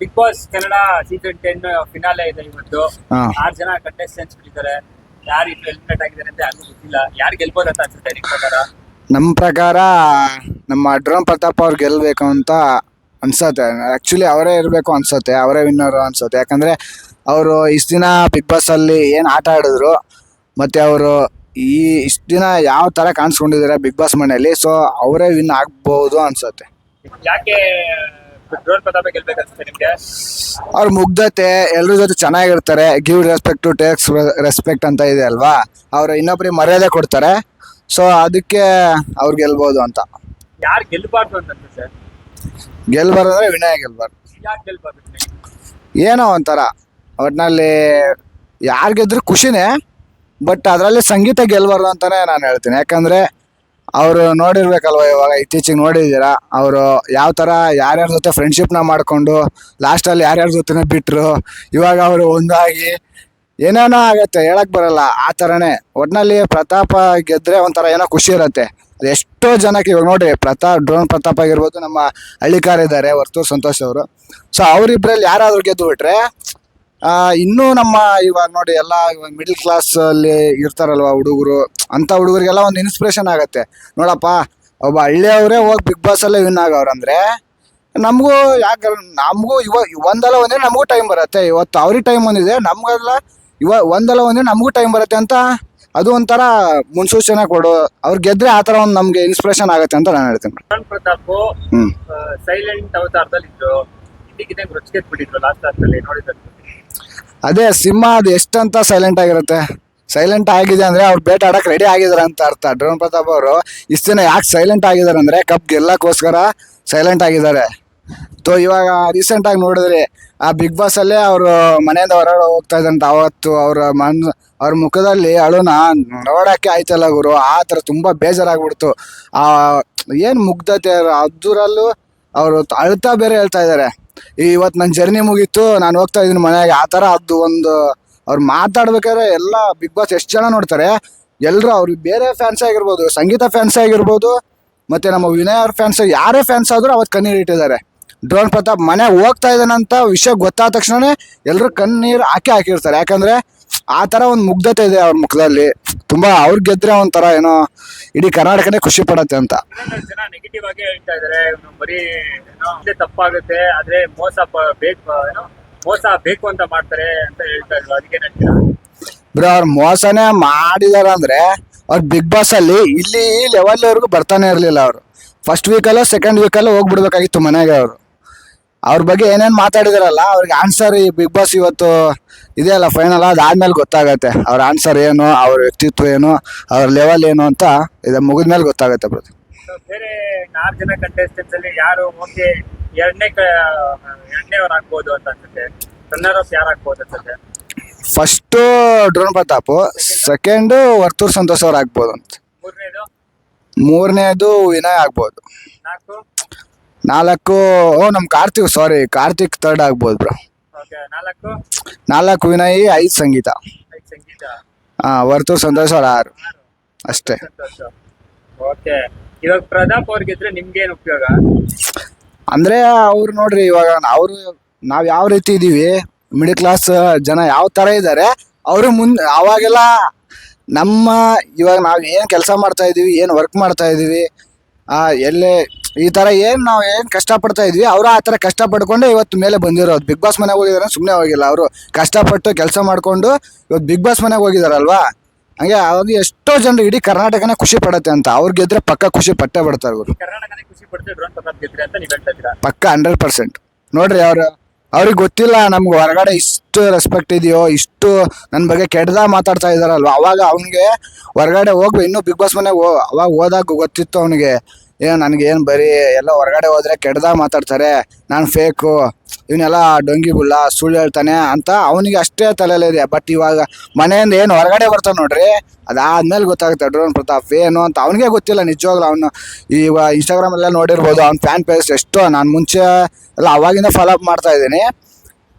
Bigg Boss Kannada season ten finale ಇದೆ ಇವತ್ತು. ಹಾ. ಆರ್ ಜನ ಕಂಟೆಸ್ಟೆಂಟ್ಸ್ ಇದ್ದಾರೆ ಯಾರು ಇಲ್ಲಿ ಎಲಿಮಿನೇಟ್ ಆಗಿದ್ದಾರೆ ಅಂತ ಯಾರಿಗೂ ಗೊತ್ತಿಲ್ಲ. ಯಾರು ಗೆಲ್ಬೋದು ಅಂತ ಅನ್ಸುತ್ತೆ ನಿಮ್ ಪ್ರಕಾರ? ನಮ್ಮ ಪ್ರಕಾರ ನಮ್ಮ ಡ್ರೋನ್ ಪ್ರತಾಪ್ ಅವ್ರು ಗೆಲ್ಲಬೇಕು ಅಂತ ಅನ್ಸತ್ತೆ. ಆಕ್ಚುಲಿ ಅವರೇ ಇರಬೇಕು ಅನ್ಸತ್ತೆ. ಅವರೇ ವಿನ್ನರು ಅನ್ಸತ್ತೆ. ಯಾಕಂದರೆ ಅವರು ಇಷ್ಟು ದಿನ ಬಿಗ್ ಬಾಸಲ್ಲಿ ಏನು ಆಟ ಆಡಿದ್ರು ಮತ್ತು ಅವರು ಈ ಇಷ್ಟು ದಿನ ಯಾವ ಥರ ಕಾಣಿಸ್ಕೊಂಡಿದ್ದಾರೆ ಬಿಗ್ ಬಾಸ್ ಮನೆಯಲ್ಲಿ ಸೊ ಅವರೇ ವಿನ್ ಆಗ್ಬೋದು ಅನ್ಸತ್ತೆ. ಯಾಕೆ ಡ್ರೋನ್ ಪ್ರತಾಪ ಗೆಲ್ಬೇಕು ಅನ್ಸುತ್ತೆ ನಿಮ್ಗೆ? ಅವ್ರ ಮುಗ್ಧತೆ ಎಲ್ಲರ ಜೊತೆ ಚೆನ್ನಾಗಿರ್ತಾರೆ give respect to takes respect ಅಂತ ಇದೆ ಅಲ್ವಾ? ಅವ್ರು ಇನ್ನೊಬ್ರಿಗೆ ಮರ್ಯಾದೆ ಕೊಡ್ತಾರೆ. ಸೊ ಅದಕ್ಕೆ ಅವ್ರು ಗೆಲ್ಬೋದು ಅಂತ. ಯಾರು ಗೆಲ್ಬಾರ್ದು ಅಂತ ಸರ್ ಗೆಲ್ಬಾರ್ದು ಅಂದರೆ ವಿನಯ್ ಗೆಲ್ಬಾರ್ದು. ಗೆಲ್ಬಾರ್ದು ಏನೋ ಒಂಥರ. ಒಟ್ನಲ್ಲಿ ಯಾರು ಗೆದ್ರು ಖುಷಿನೇ ಬಟ್ ಅದರಲ್ಲಿ ಸಂಗೀತ ಗೆಲ್ಬಾರ್ದು ಅಂತಾನೆ ನಾನು ಹೇಳ್ತೀನಿ. ಯಾಕಂದರೆ ಅವರು ನೋಡಿರ್ಬೇಕಲ್ವ ಇವಾಗ ಇತ್ತೀಚಿಗೆ ನೋಡಿದ್ದೀರಾ? ಅವರು ಯಾವ ಥರ ಯಾರ್ಯಾರ ಜೊತೆ ಫ್ರೆಂಡ್ಶಿಪ್ನ ಮಾಡಿಕೊಂಡು ಲಾಸ್ಟಲ್ಲಿ ಯಾರ್ಯಾರ ಜೊತೆನೇ ಬಿಟ್ಟರು ಇವಾಗ ಅವರು ಒಂದಾಗಿ ಏನೇನೋ ಆಗುತ್ತೆ ಹೇಳಕ್ಕೆ ಬರಲ್ಲ, ಆ ಥರನೇ ಒಟ್ಟಿನಲ್ಲಿ ಪ್ರತಾಪ ಗೆದ್ದರೆ ಒಂಥರ ಏನೋ ಖುಷಿ ಇರುತ್ತೆ. ಅದು ಎಷ್ಟೋ ಜನಕ್ಕೆ ಇವಾಗ ನೋಡಿ, ಪ್ರತಾಪ್, ಡ್ರೋನ್ ಪ್ರತಾಪ್ ಆಗಿರ್ಬೋದು ನಮ್ಮ ಹಳ್ಳಿಕಾರ ಇದ್ದಾರೆ, ವರ್ತೂರ್ ಸಂತೋಷ್ ಅವರು. ಸೊ ಅವರಿಬ್ಬರಲ್ಲಿ ಯಾರಾದರೂ ಗೆದ್ದು ಬಿಟ್ರೆ ಇನ್ನೂ ನಮ್ಮ ಇವಾಗ ನೋಡಿ ಎಲ್ಲ ಇವಾಗ ಮಿಡಲ್ ಕ್ಲಾಸ್ ಅಲ್ಲಿ ಇರ್ತಾರಲ್ವ ಹುಡುಗರು ಅಂತ ಹುಡುಗರಿಗೆಲ್ಲ ಒಂದು ಇನ್ಸ್ಪಿರೇಷನ್ ಆಗತ್ತೆ. ನೋಡಪ್ಪ ಒಬ್ಬ ಹಳ್ಳಿಯವರೇ ಹೋಗಿ ಬಿಗ್ ಬಾಸ್ ಅಲ್ಲೇ ವಿನ್ ಆಗವ್ರಂದ್ರೆ ನಮಗೂ ಯಾಕೆ ನಮಗೂ ಇವ ಒಂದಲ್ಲ ಒಂದೇ ನಮಗೂ ಟೈಮ್ ಬರುತ್ತೆ. ಇವತ್ತು ಅವ್ರಿಗೆ ಟೈಮ್ ಬಂದಿದೆ ನಮಗೆಲ್ಲ ಇವ ಒಂದಲ್ಲ ಒಂದೇ ನಮಗೂ ಟೈಮ್ ಬರುತ್ತೆ ಅಂತ ಅದು ಒಂಥರ ಮುನ್ಸೂಚನೆ ಕೊಡು. ಅವ್ರು ಗೆದ್ರೆ ಆ ತರ ಒಂದು ನಮಗೆ ಇನ್ಸ್ಪಿರೇಷನ್ ಆಗುತ್ತೆ ಅಂತ ನಾನು ಹೇಳ್ತೀನಿ ಪ್ರತಾಪ್ ಸೈಲೆಂಟ್ ಅವತಾರದಲ್ಲಿ ಇದ್ರು ಬಿಟ್ಟಿದ್ರು ಲಾಸ್ಟ್ ನೋಡಿದ್ರು ಅದೇ ಸಿಂಹ ಅದು ಎಷ್ಟಂತ ಸೈಲೆಂಟ್ ಆಗಿರುತ್ತೆ. ಸೈಲೆಂಟ್ ಆಗಿದೆ ಅಂದ್ರೆ ಅವ್ರು ಬೇಟ ಆಡಕ್ ರೆಡಿ ಆಗಿದ್ದಾರೆ ಅಂತ ಅರ್ಥ. ಡ್ರೋನ್ ಪ್ರತಾಪ್ ಅವರು ಇಷ್ಟು ದಿನ ಯಾಕೆ ಸೈಲೆಂಟ್ ಆಗಿದ್ದಾರೆ ಅಂದ್ರೆ ಕಪ್ ಗೆಲ್ಲಕ್ಕೋಸ್ಕರ ಸೈಲೆಂಟ್ ಆಗಿದ್ದಾರೆ ತೋ, ಇವಾಗ ರೀಸೆಂಟ್ ಆಗಿ ನೋಡಿದ್ರಿ ಆ ಬಿಗ್ ಬಾಸ್ ಅಲ್ಲೇ ಅವರು ಮನೆಯಿಂದ ಹೊರಗಡೆ ಹೋಗ್ತಾ ಇದ್ದಂತ ಅವತ್ತು ಅವರ ಮನ್, ಅವ್ರ ಮುಖದಲ್ಲಿ ಅಳುನ ನೋಡೋಕ್ಕೆ ಆಯ್ತಲ್ಲ ಗುರು. ಆ ಥರ ತುಂಬ ಬೇಜಾರಾಗ್ಬಿಡ್ತು. ಆ, ಏನು ಮುಗ್ಧತೆ ಅದರಲ್ಲೂ ಅವರು ಅಳ್ತಾ ಬೇರೆ ಹೇಳ್ತಾ ಇದ್ದಾರೆ. ಇವತ್ತು ನನ್ನ ಜರ್ನಿ ಮುಗೀತು, ನಾನು ಹೋಗ್ತಾ ಇದ್ದೀನಿ ಮನೆಗೆ. ಆ ಥರ ಅದು ಒಂದು ಅವ್ರು ಮಾತಾಡ್ಬೇಕಾದ್ರೆ ಎಲ್ಲ ಬಿಗ್ ಬಾಸ್ ಎಷ್ಟು ಜನ ನೋಡ್ತಾರೆ? ಎಲ್ಲರೂ ಅವ್ರಿಗೆ ಬೇರೆ ಫ್ಯಾನ್ಸ್ ಆಗಿರ್ಬೋದು, ಸಂಗೀತ ಫ್ಯಾನ್ಸ್ ಆಗಿರ್ಬೋದು, ಮತ್ತೆ ನಮ್ಮ ವಿನಯ್ ಅವ್ರ ಫ್ಯಾನ್ಸ್ ಯಾರೇ ಫ್ಯಾನ್ಸ್ ಆದ್ರೂ ಅವತ್ತು ಕಣ್ಣೀರು ಇಟ್ಟಿದ್ದಾರೆ. ಡ್ರೋನ್ ಪ್ರತಾಪ್ ಮನೆ ಹೋಗ್ತಾ ಇದ್ದಾನಂತ ವಿಷಯ ಗೊತ್ತಾದ ತಕ್ಷಣವೇ ಎಲ್ಲರೂ ಕಣ್ಣೀರು ಹಾಕಿ ಹಾಕಿರ್ತಾರೆ. ಯಾಕಂದ್ರೆ ಆ ಥರ ಒಂದು ಮುಗ್ಧತೆ ಇದೆ ಅವ್ರ ಮುಖದಲ್ಲಿ. ತುಂಬಾ ಅವ್ರು ಗೆದ್ರೆ ಒಂಥರ ಏನೋ ಇಡೀ ಕರ್ನಾಟಕನೇ ಖುಷಿ ಪಡತ್ತೆ ಅಂತ. ಜನ ನೆಗೆಟಿವ್ ಆಗಿ ಹೇಳ್ತಾ ಇದಾರೆ ಬರೀ ತಪ್ಪಾಗುತ್ತೆ ಆದ್ರೆ ಮೋಸ ಬೇಕು ಏನೋ ಮೋಸ ಬೇಕು ಅಂತ ಮಾಡ್ತಾರೆ ಅಂತ ಹೇಳ್ತಾ ಇದ್ರು. ಅದಕ್ಕೆ ಬ್ರೋ ಅವ್ರು ಮೋಸನೇ ಮಾಡಿದಾರ ಅಂದ್ರೆ ಅವ್ರು ಬಿಗ್ ಬಾಸ್ ಅಲ್ಲಿ ಇಲ್ಲಿ ಲೆವೆಲ್ ವರೆಗೂ ಬರ್ತಾನೆ ಇರಲಿಲ್ಲ ಅವರು. ಫಸ್ಟ್ ವೀಕಲ್ಲೋ ಸೆಕೆಂಡ್ ವೀಕಲ್ಲೋ ಹೋಗ್ಬಿಡ್ಬೇಕಾಗಿತ್ತು ಮನೆಗೆ ಅವರು. ಅವ್ರ ಬಗ್ಗೆ ಏನೇನು ಮಾತಾಡಿದಾರಲ್ಲ ಅವ್ರಿಗೆ ಆನ್ಸರ್ ಈ ಬಿಗ್ ಬಾಸ್ ಇವತ್ತು ಇದೆಯಲ್ಲ ಫೈನಲ್ ಅದಾದ್ಮೇಲೆ ಗೊತ್ತಾಗತ್ತೆ. ಅವ್ರ ಆನ್ಸರ್ ಏನು ಅವ್ರ ವ್ಯಕ್ತಿತ್ವ ಏನು ಅವ್ರ ಲೆವೆಲ್ ಏನು ಅಂತ ಇದು ಮುಗಿದ್ಮೇಲೆ ಗೊತ್ತಾಗತ್ತೆ ಬ್ರೋ So, ಬೇರೆ ನಾಲ್ಕು ಜನ ಕಂಟೆಸ್ಟೆಂಟ್ಸ್ ಅಲ್ಲಿ ಯಾರು ಓಕೆ ಎರಡನೇ ಎರಡನೇವ್ರು ಆಗ್ಬೋದು ಅಂತ ಅನ್ಸುತ್ತೆ. ರನ್ನರ್ ಅಪ್ ಯಾರು ಆಗ್ಬೋದು ಅನ್ಸುತ್ತೆ? First drone Prathap second Varthur Santosh ಅವ್ರು ಆಗ್ಬೋದು ಅಂತ. ಮೂರನೇದು? ಮೂರನೇದು ವಿನಯ್ ಆಗ್ಬೋದು. ನಾಲ್ಕು? ನಾಲ್ಕು ಓ ನಮ್ಮ ಕಾರ್ತಿಕ್ ಸಾರಿ ಕಾರ್ತಿಕ್ ತರ್ಡ್ ಆಗ್ಬೋದು ಬ್ರೋ ಓಕೆ ನಾಲ್ಕು? ನಾಲ್ಕು ವಿನಯ್ ಐದು ಸಂಗೀತ. ಐದು ಸಂಗೀತ. ಹಾಂ ವರ್ತೂರ್ ಸಂತೋಷ್ ಅವ್ರು ಆರು. ಆರು. ಅಷ್ಟೇ. ಸಂತೋಷ ಓಕೆ ಇವಾಗ ಪ್ರತಾಪ್ ಅವ್ರಿಗೆ ನಿಮ್ಗೇನು ನಿಮ್ಗೆ ಉಪಯೋಗ? ಅಂದರೆ ಅವ್ರು ನೋಡ್ರಿ ಇವಾಗ ಅವರು ನಾವು ಯಾವ ರೀತಿ ಇದ್ದೀವಿ ಮಿಡಿಲ್ ಕ್ಲಾಸ್ ಜನ ಯಾವ ಥರ ಇದ್ದಾರೆ ಅವರು ಮುಂದೆ ಅವಾಗೆಲ್ಲ ನಮ್ಮ ಇವಾಗ ನಾವು ಏನು ಕೆಲಸ ಮಾಡ್ತಾ ಇದೀವಿ ಏನು ವರ್ಕ್ ಮಾಡ್ತಾ ಇದ್ದೀವಿ ಆ, ಎಲ್ಲೇ ಈ ಥರ ಏನು ನಾವು ಏನು ಕಷ್ಟಪಡ್ತಾ ಇದ್ವಿ ಅವರು ಆ ಕಷ್ಟ ಕಷ್ಟಪಡ್ಕೊಂಡೆ ಇವತ್ತು ಮೇಲೆ ಬಂದಿರೋದು ಬಿಗ್ ಬಾಸ್ ಮನೆಗೆ ಹೋಗಿದಾರೆ ಸುಮ್ಮನೆ ಹೋಗಿಲ್ಲ. ಅವರು ಕಷ್ಟಪಟ್ಟು ಕೆಲಸ ಮಾಡ್ಕೊಂಡು ಇವತ್ತು ಬಿಗ್ ಬಾಸ್ ಮನೆಗೆ ಹೋಗಿದಾರಲ್ವಾ? ಹಂಗೆ ಅವಾಗ ಎಷ್ಟೋ ಜನರು ಇಡೀ ಕರ್ನಾಟಕನೇ ಖುಷಿ ಪಡುತ್ತೆ ಅಂತ. ಅವ್ರಿಗೆ ಗೆದ್ರೆ ಪಕ್ಕ ಖುಷಿ ಪಟ್ಟೆ ಪಡ್ತಾರೆ ಇದ್ದೀರಾ? ಪಕ್ಕ ಹಂಡ್ರೆಡ್ ಪರ್ಸೆಂಟ್. ನೋಡ್ರಿ ಅವ್ರು ಅವ್ರಿಗೆ ಗೊತ್ತಿಲ್ಲ ನಮ್ಗೆ ಹೊರಗಡೆ ಇಷ್ಟು ರೆಸ್ಪೆಕ್ಟ್ ಇದೆಯೋ ಇಷ್ಟು ನನ್ನ ಬಗ್ಗೆ ಕೆಡ್ದ ಮಾತಾಡ್ತಾ ಇದಾರಲ್ವ? ಅವಾಗ ಅವನಿಗೆ ಹೊರಗಡೆ ಹೋಗ್ಬೇಕು ಇನ್ನೂ ಬಿಗ್ ಬಾಸ್ ಮನೆಗೆ ಅವಾಗ ಹೋದಾಗ ಗೊತ್ತಿತ್ತು ಅವನಿಗೆ. ಏನು ನನಗೇನು ಬರೀ ಎಲ್ಲ ಹೊರಗಡೆ ಹೋದರೆ ಕೆಟ್ಟದಾಗ ಮಾತಾಡ್ತಾರೆ, ನಾನು ಫೇಕು ಇವನ್ನೆಲ್ಲ ಡೊಂಗಿ ಬುಳ್ಳ ಸುಳ್ಳು ಹೇಳ್ತಾನೆ ಅಂತ ಅವನಿಗೆ ಅಷ್ಟೇ ತಲೆಯಲ್ಲಿದೆ ಬಟ್ ಇವಾಗ ಮನೆಯಿಂದ ಏನು ಹೊರಗಡೆ ಬರ್ತಾನೆ ನೋಡ್ರಿ, ಅದಾದ್ಮೇಲೆ ಗೊತ್ತಾಗುತ್ತೆ ಡ್ರೋನ್ ಪ್ರತಾಪ್ ಏನು ಅಂತ. ಅವನಿಗೆ ಗೊತ್ತಿಲ್ಲ ನಿಜವಾಗ್ಲೂ ಅವನು ಇವಾಗ ಇನ್ಸ್ಟಾಗ್ರಾಮಲ್ಲೆಲ್ಲ ನೋಡಿರ್ಬೋದು, ಅವ್ನ ಫ್ಯಾನ್ ಪೇಜ್ ಎಷ್ಟೋ. ನಾನು ಮುಂಚೆ ಎಲ್ಲ ಅವಾಗಿಂದ ಫಾಲೋ ಅಪ್ ಮಾಡ್ತಾ ಇದ್ದೀನಿ.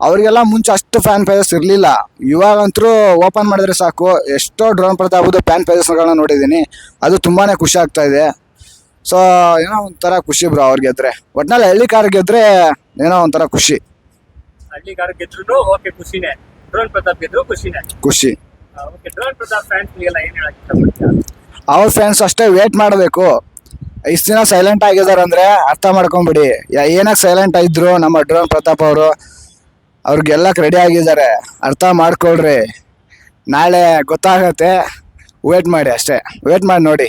ಅವರಿಗೆಲ್ಲ ಮುಂಚೆ ಅಷ್ಟು ಫ್ಯಾನ್ ಪೇಜಸ್ ಇರಲಿಲ್ಲ. ಇವಾಗಂತರೂ ಓಪನ್ ಮಾಡಿದ್ರೆ ಸಾಕು. ಎಷ್ಟೋ ಡ್ರೋನ್ ಪ್ರತಾಪದ್ದು ಫ್ಯಾನ್ ಪೇಜಸ್ಗಳನ್ನ ನೋಡಿದ್ದೀನಿ. ಅದು ತುಂಬಾ ಖುಷಿ ಆಗ್ತಾ ಇದೆ. ಸೊ ಏನೋ ಒಂಥರ ಖುಷಿ ಬ್ರೋ ಅವ್ರು ಗೆದ್ರೆ. ಒಟ್ನಲ್ಲಿ ಹಳ್ಳಿ ಕಾರ್ ಗೆದ್ರೆ ಏನೋ ಒಂಥರ ಖುಷಿ. ಹಳ್ಳಿಗಾರ ಗೆದ್ರು ಓಕೆ ಖುಷಿನೇ. ಡ್ರೋನ್ ಪ್ರತಾಪ್ ಗೆದ್ರು ಖುಷಿನೇ. ಖುಷಿ. ಓಕೆ ಡ್ರೋನ್ ಪ್ರತಾಪ್ ಫ್ಯಾನ್ಸ್ಗೆಲ್ಲ ಏನು ಹೇಳಕ್ ಇಷ್ಟಪಡ್ತೀರಾ? ಅವ್ರ ಫ್ಯಾನ್ಸ್ ಅಷ್ಟೇ ವೇಟ್ ಮಾಡಬೇಕು. ಇಷ್ಟು ದಿನ ಸೈಲೆಂಟ್ ಆಗಿದ್ದಾರೆ ಅಂದ್ರೆ ಅರ್ಥ ಮಾಡ್ಕೊಂಬಿಡಿ. ಏನಕ್ಕೆ ಸೈಲೆಂಟ್ ಇದ್ರು ನಮ್ಮ ಡ್ರೋನ್ ಪ್ರತಾಪ್ ಅವರು ಅವ್ರಿಗೆಲ್ಲಕ್ಕೆ ರೆಡಿ ಆಗಿದ್ದಾರೆ ಅರ್ಥ ಮಾಡ್ಕೊಳ್ರಿ. ನಾಳೆ ಗೊತ್ತಾಗತ್ತೆ. ವೇಟ್ ಮಾಡಿ ಅಷ್ಟೇ. ವೇಟ್ ಮಾಡಿ ನೋಡಿ.